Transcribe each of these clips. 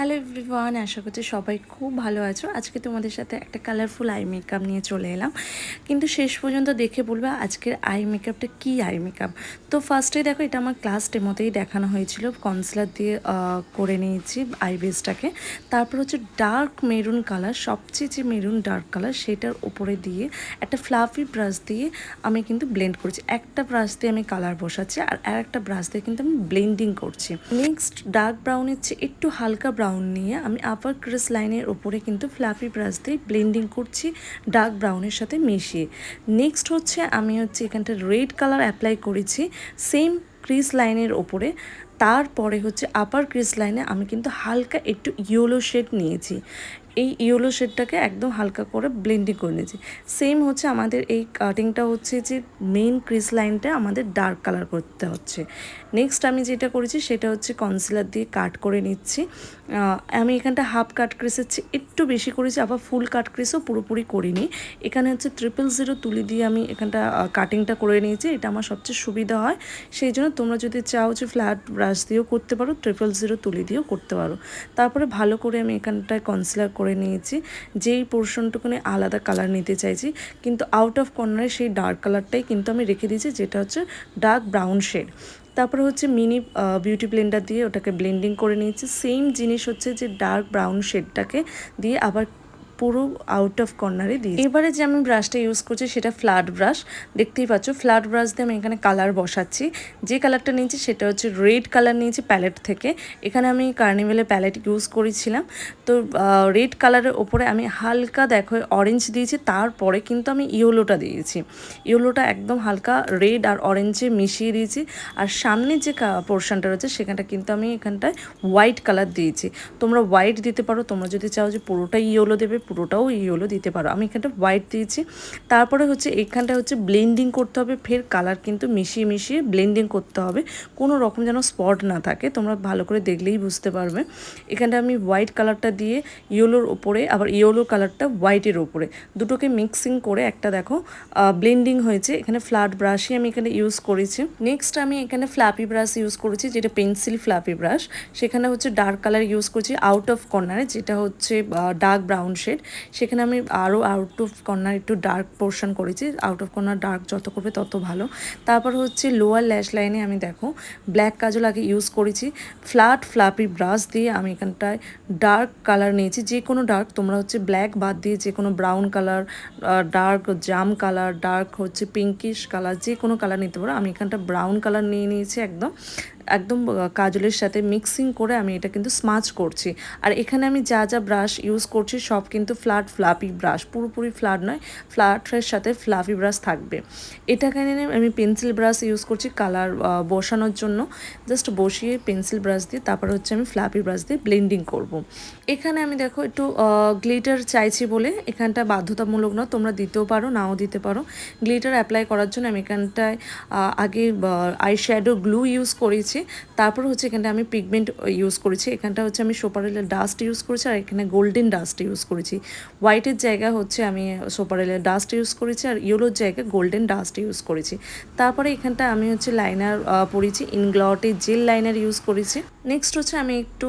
Hello everyone আশা করছি সবাই খুব ভালো আছো। আজকে তোমাদের সাথে একটা কালারফুল আই মেকআপ নিয়ে চলে এলাম। কিন্তু শেষ পর্যন্ত দেখে বলবে আজকের আই মেকআপটা কী আই মেকআপ তো ফার্স্টে দেখো, এটা আমার ক্লাস টেমোতেই দেখানো হয়েছিল। কনসিলার দিয়ে করে নিয়েছি আই বেসটাকে তারপর হচ্ছে ডার্ক মেরুন কালার সবচেয়ে যে মেরুন ডার্ক কালার সেটার উপরে দিয়ে একটা ফ্লাফি ব্রাশ দিয়ে আমি কিন্তু ব্লেন্ড করছি। একটা ব্রাশ দিয়ে আমি কালার বসাচ্ছি আর আর একটা ব্রাশ দিয়ে কিন্তু আমি ব্লেন্ডিং করছি। নেক্সট ডার্ক ব্রাউনের চেয়ে একটু হালকা ব্রাউন নিয়ে আমি আপার ক্রিস লাইনের ওপরে কিন্তু ফ্লাফি ব্রাশ দিয়ে ব্লেন্ডিং করছি ডার্ক ব্রাউনের সাথে মিশিয়ে। নেক্সট হচ্ছে আমি হচ্ছে এখানটা রেড কালার অ্যাপ্লাই করেছি সেম ক্রিস লাইনের ওপরে তারপরে হচ্ছে আপার ক্রিস লাইনে আমি কিন্তু হালকা একটু ইয়েলো শেড নিয়েছি। এই ইয়েলো শেডটাকে একদম হালকা করে ব্লেন্ডিং করে নিয়েছি। সেম হচ্ছে আমাদের এই কাটিংটা হচ্ছে যে মেইন ক্রিস লাইনটা আমাদের ডার্ক কালার করতে হচ্ছে। নেক্সট আমি যেটা করেছি সেটা হচ্ছে কনসিলার দিয়ে কাট করে নিচ্ছি। আমি এখানটা হাফ কাট ক্রিসের একটু বেশি করেছি, আবার ফুল কাট ক্রিসও পুরোপুরি করিনি। এখানে হচ্ছে ট্রিপল জিরো তুলি দিয়ে আমি এখানটা কাটিংটা করে নিয়েছি, এটা আমার সবচেয়ে সুবিধা হয়। সেই জন্য তোমরা যদি চাও যে ফ্ল্যাট ব্রাশ দিয়েও করতে পারো ট্রিপল জিরো তুলি দিয়েও করতে পারো। তারপরে ভালো করে আমি এখানটায় কনসিলার করে নিয়েছি। যেই পোর্শনটুকুনি আলাদা কালার নিতে চাইছি। কিন্তু আউট অফ কর্নারে সেই ডার্ক কালারটাই কিন্তু আমি রেখে দিয়েছি, যেটা হচ্ছে ডার্ক ব্রাউন শেড তারপরে হচ্ছে মিনি বিউটি ব্লেন্ডার দিয়ে ওটাকে ব্লেন্ডিং করে নিয়েছি। সেম জিনিস হচ্ছে যে ডার্ক ব্রাউন শেডটাকে দিয়ে আবার পুরো আউট অফ কর্নারে দিই এবারে যে আমি ব্রাশটা ইউজ করছি, সেটা ফ্ল্যাট ব্রাশ দেখতেই পাচ্ছ ফ্ল্যাট ব্রাশ দিয়ে আমি এখানে কালার বসাচ্ছি। যে কালারটা নিয়েছি, সেটা হচ্ছে রেড কালার নিয়েছি প্যালেট থেকে। এখানে আমি কার্নিভেলের প্যালেট ইউজ করেছিলাম। তো রেড কালারের ওপরে আমি হালকা, দেখো অরেঞ্জ দিয়েছি। তারপরে কিন্তু আমি ইয়েলোটা দিয়েছি। ইয়েলোটা একদম হালকা রেড আর অরেঞ্জে মিশিয়ে দিয়েছি। আর সামনে যে পোর্শনটা রয়েছে, সেখানটা কিন্তু আমি এখানটায় হোয়াইট কালার দিয়েছি। তোমরা হোয়াইট দিতে পারো, তোমরা যদি চাও যে পুরোটাই ইয়েলো দেবে পুরোটাও ইয়েলো দিতে পারো। আমি এখানটা হোয়াইট দিয়েছি। তারপরে হচ্ছে এখানটা হচ্ছে ব্লেন্ডিং করতে হবে। ফের কালার কিন্তু মিশিয়ে মিশিয়ে ব্লেন্ডিং করতে হবে। কোনো রকম যেন স্পট না থাকে। তোমরা ভালো করে দেখলেই বুঝতে পারবে। এখানটা আমি হোয়াইট কালারটা দিয়ে ইয়েলোর ওপরে, আবার ইয়েলো কালারটা হোয়াইটের ওপরে। দুটোকে মিক্সিং করে একটা দেখো ব্লেন্ডিং হয়েছে। এখানে ফ্ল্যাট ব্রাশই আমি এখানে ইউজ করেছি। নেক্সট আমি এখানে ফ্ল্যাপি ব্রাশ ইউজ করেছি, যেটা পেন্সিল ফ্ল্যাপি ব্রাশ সেখানে হচ্ছে ডার্ক কালার ইউজ করছি আউট অফ কর্নারে যেটা হচ্ছে ডার্ক ব্রাউন শেড সেখানে আমি আরও আউট অফ কর্নার একটু ডার্ক পোর্শন করেছি। আউট অফ কর্নার ডার্ক যত করবে তত ভালো। তারপর হচ্ছে লোয়ার ল্যাশ লাইনে আমি দেখো ব্ল্যাক কাজল আগে ইউজ করেছি। ফ্ল্যাট ফ্ল্যাপি ব্রাশ দিয়ে আমি এখানটায় ডার্ক কালার নিয়েছি। যে কোনো ডার্ক তোমরা হচ্ছে ব্ল্যাক বাদ দিয়ে যে কোনো ব্রাউন কালার ডার্ক জাম কালার ডার্ক হচ্ছে পিঙ্কিশ কালার যে কোনো কালার নিতে পারো। আমি এখানটা ব্রাউন কালার নিয়ে নিয়েছি একদম। একদম কাজলের সাথে মিক্সিং করে আমি এটা কিন্তু স্মাচ করছি। আর এখানে আমি যা যা ব্রাশ ইউজ করছি সব কিন্তু ফ্ল্যাট ফ্লাপি ব্রাশ পুরোপুরি ফ্ল্যাট নয় ফ্ল্যাটের সাথে ফ্লাফি ব্রাশ থাকবে। এটাকে নিয়ে আমি পেন্সিল ব্রাশ ইউজ করছি কালার বসানোর জন্য। জাস্ট বসিয়ে পেন্সিল ব্রাশ দিয়ে তারপর হচ্ছে আমি ফ্লাপি ব্রাশ দিয়ে ব্লেন্ডিং করব। এখানে আমি দেখো একটু গ্লিটার চাইছি বলে, এখানটা বাধ্যতামূলক না তোমরা দিতেও পারো, নাও দিতে পারো। গ্লিটার অ্যাপ্লাই করার জন্য আমি এখানটায় আগে আই শ্যাডো গ্লু ইউজ করেছি। তারপর হচ্ছে এখানটা আমি পিগমেন্ট ইউজ করেছি। এখানটা হচ্ছে আমি সোপারেলের ডাস্ট ইউজ করেছি আর এখানে গোল্ডেন ডাস্ট ইউজ করেছি। হোয়াইটের জায়গা হচ্ছে আমি সোপারেলের ডাস্ট ইউজ করেছি আর ইয়েলোর জায়গায় গোল্ডেন ডাস্ট ইউজ করেছি। তারপরে এখানটা আমি হচ্ছে লাইনার পরেছি ইনগ্লটে জেল লাইনার ইউজ করেছি। নেক্সট হচ্ছে আমি একটু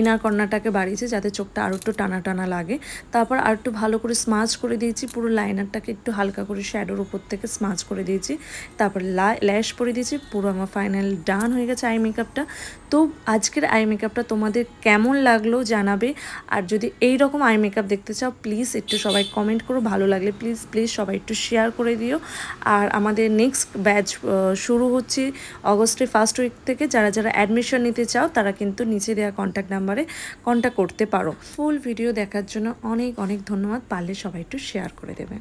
ইনার কর্নারটাকে বাড়িয়েছি যাতে চোখটা আরও একটু টানা টানা লাগে। তারপর আর একটু ভালো করে স্মাচ করে দিয়েছি, পুরো লাইনারটাকে একটু হালকা করে শ্যাডোর উপর থেকে স্মাচ করে দিয়েছি। তারপর ল্যাশ করে দিয়েছি, পুরো আমার ফাইনাল ডান হয়ে গেছে। আই মেকআপটা। তো আজকের আই মেকআপটা তোমাদের কেমন লাগল জানাবে। আর যদি এই রকম আই মেকআপ দেখতে চাও প্লিজ একটু সবাই কমেন্ট করো। ভালো লাগলে প্লিজ প্লিজ সবাই একটু শেয়ার করে দিও। আর আমাদের নেক্সট ব্যাচ শুরু হচ্ছে অগস্টের ফার্স্ট উইক থেকে। যারা যারা অ্যাডমিশন নিতে চাও, তারা কিন্তু নিচে দেওয়া কন্ট্যাক্ট নাম্বারে কন্ট্যাক্ট করতে পারো। ফুল ভিডিও দেখার জন্য অনেক অনেক ধন্যবাদ। পারলে সবাই একটু শেয়ার করে দেবে।